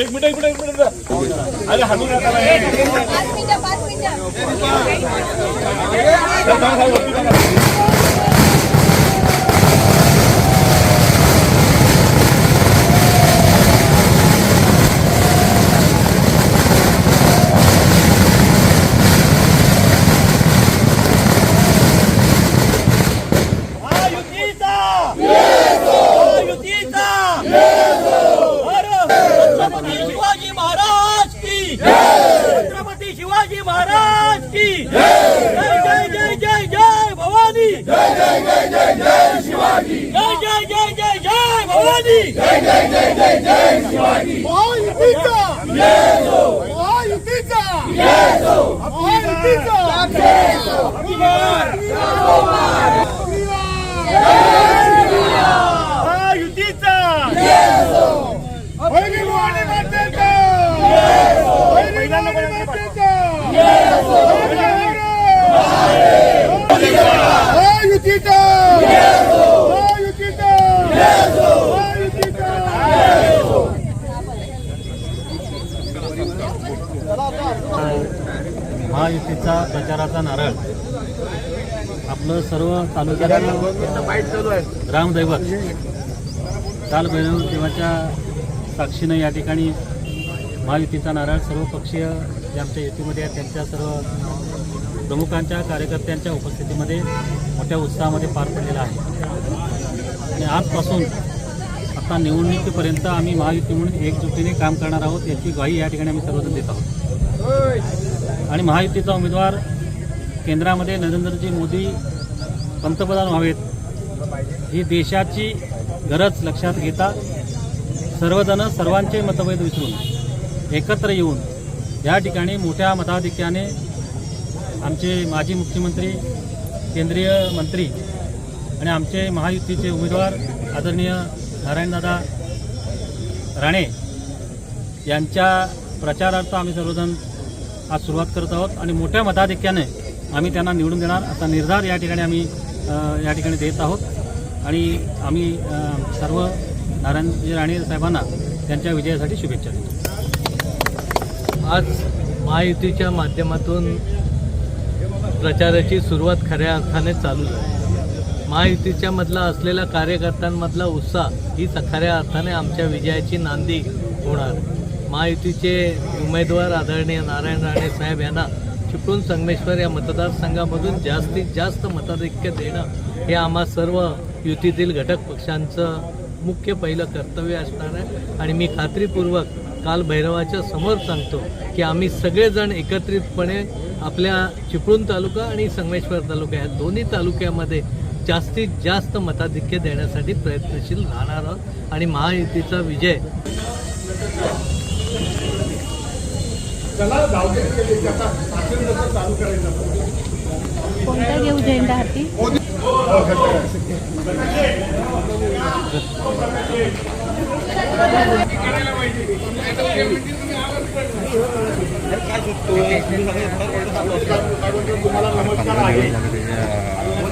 एक मिनिट एक मिनिट एक मिनिट अरे नका ना. पाच मिनिटं पाच मिनिटं सांग, सांग, वरती सांगा. महायुतीचा महायुतीचा अरे, छत्रपती शिवाजी महाराज की छत्रपती शिवाजी महाराज की जय जय जय जय जय भवानी जय जय जय जय जय शिवाजी जय जय जय जय जय भवानी जय जय जय जय जय शिवाजी महायुतीचा महायुतीचा महायुतीचा पहिली मातेचा पहिली मातेचा महायुतीचा महायुतीचा महायुतीचा महायुतीचा प्रचाराचा नारळ. आपलं सर्व तालुक्यात ग्रामदैवत काल भैरव देवाच्या साक्षीनं या ठिकाणी महायुतीचा नारळ सर्व पक्षीय जे आमच्या युतीमध्ये आहेत त्यांच्या सर्व प्रमुखांच्या कार्यकर्त्यांच्या उपस्थितीमध्ये मोठ्या उत्साहामध्ये पार पडलेला आहे. आणि आजपासून आता निवडणुकीपर्यंत आम्ही महायुती म्हणून एकजुटीने काम करणार आहोत याची ग्वाही या ठिकाणी आम्ही सर्वजण देत आहोत. आणि महायुतीचा उमेदवार केंद्रामध्ये नरेंद्रजी मोदी पंतप्रधान व्हावेत ही देशाची गरज लक्षात घेता सर्वजण सर्वांचे मतभेद विसरून एकत्र येऊन या ठिकाणी मोठ्या मताधिक्याने आमचे माजी मुख्यमंत्री केंद्रीय मंत्री आणि आमचे महायुतीचे उमेदवार आदरणीय नारायणदादा राणे यांच्या प्रचारार्थ आम्ही सर्वजण आज सुरुवात करत आहोत आणि मोठ्या मताधिक्याने आम्ही त्यांना निवडून देणार असा निर्धार या ठिकाणी आम्ही या ठिकाणी देत आहोत. आणि आम्ही सर्व नारायणजी राणे साहेबांना त्यांच्या विजयासाठी शुभेच्छा देतो. आज महायुतीच्या माध्यमातून प्रचाराची सुरुवात खऱ्या अर्थाने चालू झाली. महायुतीच्या मधला असलेला कार्यकर्त्यांमधला उत्साह ही खऱ्या अर्थाने आमच्या विजयाची नांदी होणार. महायुतीचे उमेदवार आदरणीय नारायण राणे साहेब यांना चिपळूण संगमेश्वर या मतदारसंघामधून जास्तीत जास्त मताधिक्य देणं हे आम्हा सर्व युतीतील घटक पक्षांचं मुख्य पहिलं कर्तव्य असणार आहे. आणि मी खात्रीपूर्वक काल भैरवाच्या समोर सांगतो की आम्ही सगळेजण एकत्रितपणे आपल्या चिपळूण तालुका आणि संगमेश्वर तालुका या दोन्ही तालुक्यामध्ये जास्तीत जास्त मताधिक्य देण्यासाठी प्रयत्नशील राहणार आहोत. आणि महायुतीचा विजय. कोणता घेऊ झेंडा हाती?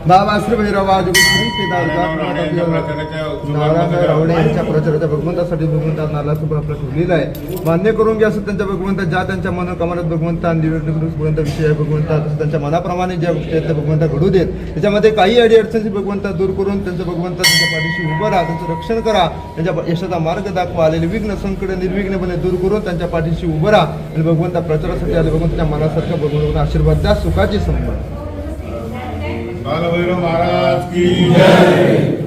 भैरवाज नारायण रावणे यांच्या प्रचाराच्या भगवंतासाठी भगवंता नाला सुद्धा आपला ठेवलेला आहे. मान्य करून घ्या असं त्यांच्या भगवंता ज्या त्यांच्या मनोकामनात भगवंता निवडणूक विषय आहे भगवंता त्यांच्या मनाप्रमाणे ज्या गोष्टी आहेत त्या भगवंता घडू देत. त्याच्यामध्ये काही अडी अडचणी भगवंता दूर करून त्यांचं भगवंता त्यांच्या पाठीशी उभं राहा त्यांचं रक्षण करा. त्यांच्या यशाचा मार्ग दाखवा. आलेले विघ्न संकट निर्विघ्नपणे दूर करून त्यांच्या पाठीशी उभं राहा. आणि भगवंता प्रचारासाठी आले भगवंताच्या मनासारखं भगवंता आशीर्वाद द्या सुखाची संपन्न बालभैरव महाराज की